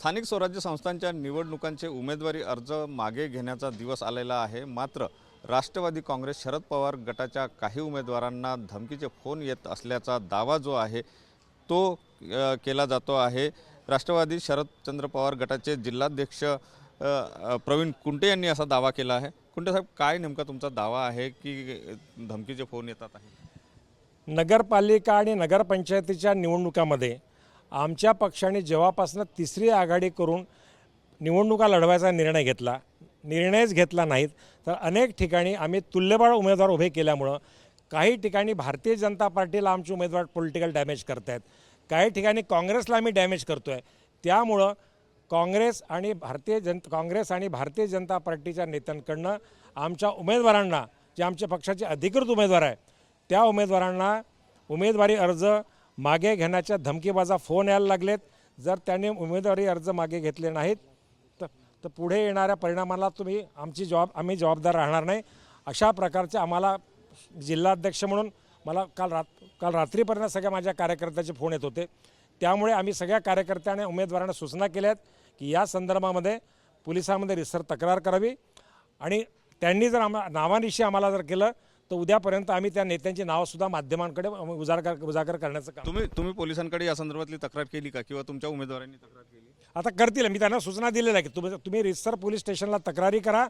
स्थानिक स्वराज्य संस्थांच्या निवडणुकांचे उमेदवारी अर्ज मागे घेण्याचा दिवस आलेला आहे. मात्र राष्ट्रवादी काँग्रेस शरद पवार गटाच्या काही उमेदवारांना धमकीचे फोन येत असल्याचा दावा जो आहे तो केला जातो आहे. राष्ट्रवादी शरदचंद्र पवार गटाचे जिल्हाध्यक्ष प्रवीण कुंटे यांनी असा दावा केला आहे. कुंटे साहेब काय नेमका तुमचा दावा आहे की धमकीचे फोन येतात आहे? नगरपालिका आणि नगरपंचायतीच्या निवडणुकामध्ये आमच्या पक्षाने जेव्हापासून तिसरी आघाडी करून निवडणुका लढवायचा निर्णय घेतला निर्णयच घेतला नाहीत तर अनेक ठिकाणी आम्ही तुल्यबळ उमेदवार उभे केल्यामुळं काही ठिकाणी भारतीय जनता पार्टीला आमचे उमेदवार पॉलिटिकल डॅमेज करत आहेत काही ठिकाणी काँग्रेसला आम्ही डॅमेज करतो आहे त्यामुळं काँग्रेस आणि भारतीय जन काँग्रेस आणि भारतीय जनता पार्टीच्या नेत्यांकडनं आमच्या उमेदवारांना जे आमच्या पक्षाचे अधिकृत उमेदवार आहे त्या उमेदवारांना उमेदवारी अर्ज मागे घेण्याच्या धमकीबाजा फोन यायला लागलेत. जर त्यांनी उमेदवारी अर्ज मागे घेतले नाहीत तर तर पुढे येणाऱ्या परिणामाला तुम्ही आमची जबाब आम्ही जबाबदार राहणार नाही. अशा प्रकारचे आम्हाला जिल्हाध्यक्ष म्हणून मला काल रात काल रात्रीपर्यंत सगळ्या माझ्या कार्यकर्त्याचे फोन येत होते. त्यामुळे आम्ही सगळ्या कार्यकर्त्यांना उमेदवारांना सूचना केल्या आहेत की या संदर्भामध्ये पोलिसांमध्ये रिसर तक्रार करावी. आणि त्यांनी जर आम्हा नावानिशी आम्हाला जर केलं तर उद्यापर्यंत आम्ही त्या नेत्यांची नावंसुद्धा माध्यमांकडे उजागर उजागर करण्याचं काम तुम्ही तुम्ही पोलिसांकडे या संदर्भातली तक्रार केली का? किंवा तुमच्या उमेदवारांनी तक्रार केली? आता करतील. मी त्यांना सूचना दिलेल्या आहे की तुम्ही तुम्ही रिसर पोलीस स्टेशनला तक्रारी करा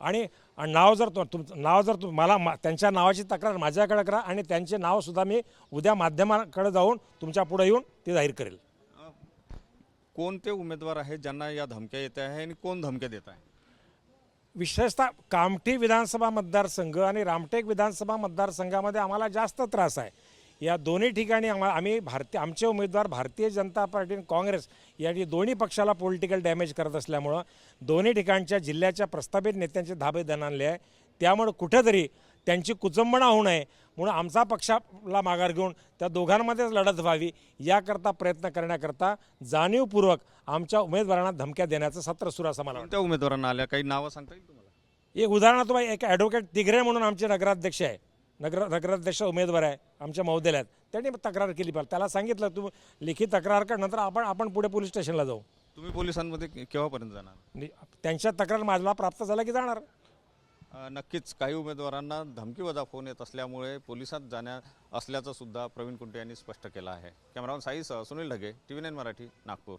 आणि नाव जर तुम नाव जर तुम- मला मा- त्यांच्या नावाची तक्रार माझ्याकडे करा आणि त्यांचे नावसुद्धा मी उद्या माध्यमाकडे जाऊन तुमच्यापुढे येऊन ते जाहीर करेल. कोणते उमेदवार आहेत ज्यांना या धमक्या येत आहे आणि कोण धमक्या देत आहे? विशेषतः कामठी विधानसभा मतदारसंघ आणि रामटेक विधानसभा मतदारसंघामध्ये आम्हाला जास्त त्रास आहे. या दोन्ही ठिकाणी आम्हा आम्ही भारतीय आमचे उमेदवार भारतीय जनता पार्टी आणि काँग्रेस या दोन्ही पक्षाला पॉलिटिकल डॅमेज करत असल्यामुळं दोन्ही ठिकाणच्या जिल्ह्याच्या प्रस्थापित नेत्यांचे धाबे दणानले आहे. त्यामुळं कुठेतरी त्यांची कुचंबणा होऊ नये म्हणून आमचा पक्षाला माघार घेऊन त्या दोघांमध्येच लढत व्हावी याकरता प्रयत्न करण्याकरता जाणीवपूर्वक आमच्या उमेदवारांना धमक्या देण्याचं सत्र सुरू असं मला वाटतं कोणत्या उमेदवारांना आल्या? काही नावं सांगता येईल तुम्हाला? एक उदाहरण तुम्हाला एक ॲडव्होकेट तिगरे म्हणून आमचे नगराध्यक्ष आहे. नगर नगराध्यक्ष उमेदवार आहे आमच्या महोदय आहेत त्यांनी तक्रार केली. पाहिजे त्याला सांगितलं तू लिखित तक्रार कर नंतर आपण आपण पुढे पोलीस स्टेशनला जाऊ. तुम्ही पोलिसांमध्ये के- केव्हापर्यंत जाणार? नि- त्यांच्या तक्रार माझला प्राप्त झाला की जाणार. अ, नक्कीच काही उमेदवारांना धमकीवजा फोन येत असल्यामुळे पोलिसात जाण्या असल्याचं सुद्धा प्रवीण कुंटे यांनी स्पष्ट केलं आहे. Cameraman साईसह Sunil Dhage T V nine Marathi Nagpur.